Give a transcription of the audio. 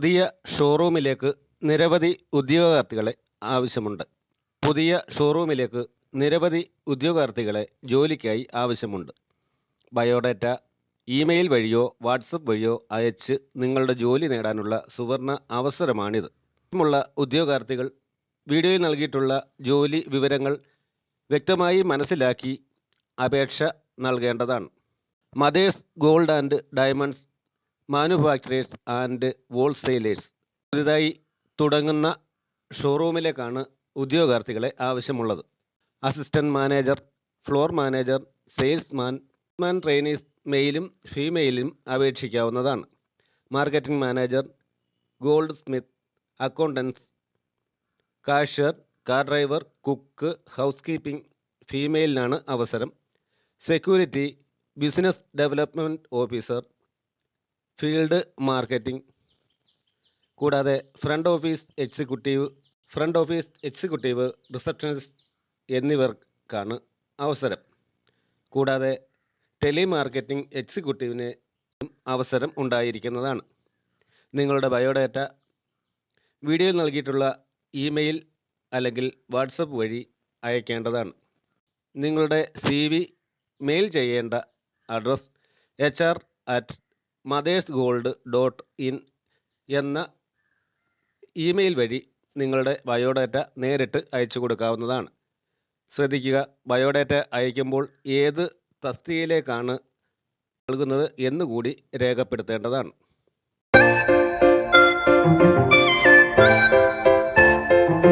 പുതിയ ഷോറൂമിലേക്ക് നിരവധി ഉദ്യോഗാർത്ഥികളെ ആവശ്യമുണ്ട്. പുതിയ ഷോറൂമിലേക്ക് നിരവധി ഉദ്യോഗാർത്ഥികളെ ജോലിക്കായി ആവശ്യമുണ്ട്. ബയോഡാറ്റ ഇമെയിൽ വഴിയോ വാട്സപ്പ് വഴിയോ അയച്ച് നിങ്ങളുടെ ജോലി നേടാനുള്ള സുവർണ അവസരമാണിത്. ഉള്ള ഉദ്യോഗാർത്ഥികൾ വീഡിയോയിൽ നൽകിയിട്ടുള്ള ജോലി വിവരങ്ങൾ വ്യക്തമായി മനസ്സിലാക്കി അപേക്ഷ നൽകേണ്ടതാണ്. Mother's gold and diamonds manufacturers and wholesalers പുതുതായി തുടങ്ങുന്ന ഷോറൂമിലേക്കാണ് ഉദ്യോഗാർത്ഥികളെ ആവശ്യമുള്ളത്. Assistant manager floor manager salesman man trainees മെയിലും ഫീമെയിലും അപേക്ഷിക്കാവുന്നതാണ്. Marketing manager goldsmith accountants cashier car driver cook housekeeping ഫീമെയിലിനാണ് അവസരം. Security business development officer field marketing കൂടാതെ front office executive front office executive receptionist എന്നിവർക്കാണ് അവസരം. കൂടാതെ ടെലിമാർക്കറ്റിംഗ് എക്സിക്യൂട്ടീവിന് അവസരം ഉണ്ടായിരിക്കുന്നതാണ്. നിങ്ങളുടെ ബയോഡാറ്റ വീഡിയോയിൽ നൽകിയിട്ടുള്ള ഇമെയിൽ അല്ലെങ്കിൽ വാട്സപ്പ് വഴി അയക്കേണ്ടതാണ്. നിങ്ങളുടെ സി വി മെയിൽ ചെയ്യേണ്ട address H R at mother's gold dot in എന്ന ഇമെയിൽ വഴി നിങ്ങളുടെ ബയോഡാറ്റ നേരിട്ട് അയച്ചു കൊടുക്കാവുന്നതാണ്. ശ്രദ്ധിക്കുക ബയോഡാറ്റ അയക്കുമ്പോൾ ഏത് തസ്തികയിലേക്കാണ് നൽകുന്നത് എന്നുകൂടി രേഖപ്പെടുത്തേണ്ടതാണ്.